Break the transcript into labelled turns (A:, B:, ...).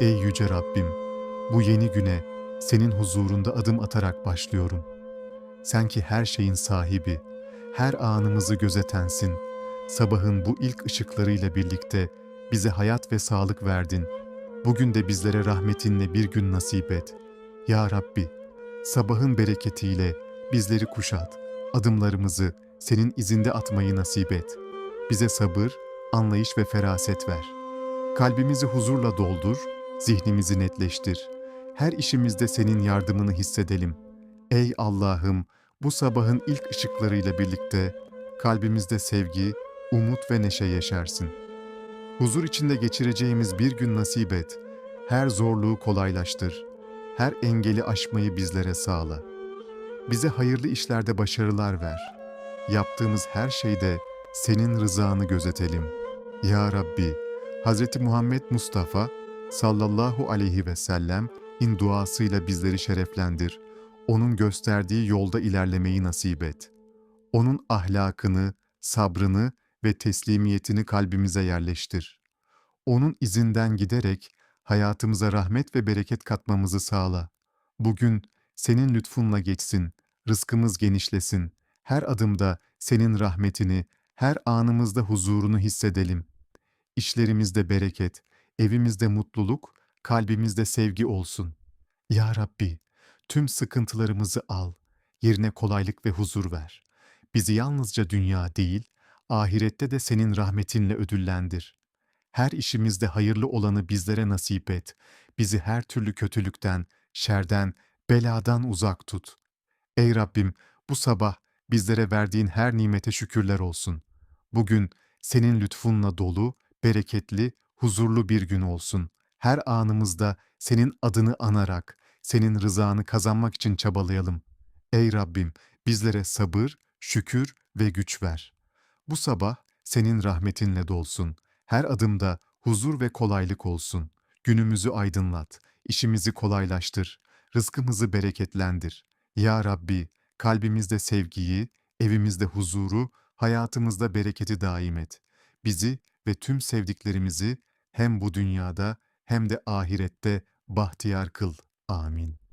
A: Ey yüce Rabbim, bu yeni güne senin huzurunda adım atarak başlıyorum. Sen ki her şeyin sahibi, her anımızı gözetensin. Sabahın bu ilk ışıklarıyla birlikte bize hayat ve sağlık verdin. Bugün de bizlere rahmetinle bir gün nasip et. Ya Rabbi, sabahın bereketiyle bizleri kuşat. Adımlarımızı senin izinde atmayı nasip et. Bize sabır, anlayış ve feraset ver. Kalbimizi huzurla doldur, zihnimizi netleştir. Her işimizde senin yardımını hissedelim. Ey Allah'ım, bu sabahın ilk ışıklarıyla birlikte kalbimizde sevgi, umut ve neşe yaşarsın. Huzur içinde geçireceğimiz bir gün nasip et. Her zorluğu kolaylaştır. Her engeli aşmayı bizlere sağla. Bize hayırlı işlerde başarılar ver. Yaptığımız her şeyde senin rızanı gözetelim. Ya Rabbi, Hz. Muhammed Mustafa sallallahu aleyhi ve sellem in duasıyla bizleri şereflendir. Onun gösterdiği yolda ilerlemeyi nasip et. Onun ahlakını, sabrını ve teslimiyetini kalbimize yerleştir. Onun izinden giderek hayatımıza rahmet ve bereket katmamızı sağla. Bugün senin lütfunla geçsin, rızkımız genişlesin. Her adımda senin rahmetini, her anımızda huzurunu hissedelim. İşlerimizde bereket, evimizde mutluluk, kalbimizde sevgi olsun. Ya Rabbi, tüm sıkıntılarımızı al, yerine kolaylık ve huzur ver. Bizi yalnızca dünya değil, ahirette de senin rahmetinle ödüllendir. Her işimizde hayırlı olanı bizlere nasip et. Bizi her türlü kötülükten, şerden, beladan uzak tut. Ey Rabbim, bu sabah bizlere verdiğin her nimete şükürler olsun. Bugün senin lütfunla dolu, bereketli, huzurlu bir gün olsun. Her anımızda senin adını anarak, senin rızanı kazanmak için çabalayalım. Ey Rabbim, bizlere sabır, şükür ve güç ver. Bu sabah senin rahmetinle dolsun. Her adımda huzur ve kolaylık olsun. Günümüzü aydınlat, işimizi kolaylaştır, rızkımızı bereketlendir. Ya Rabbi, kalbimizde sevgiyi, evimizde huzuru, hayatımızda bereketi daim et. Bizi ve tüm sevdiklerimizi hem bu dünyada hem de ahirette bahtiyar kıl. Amin.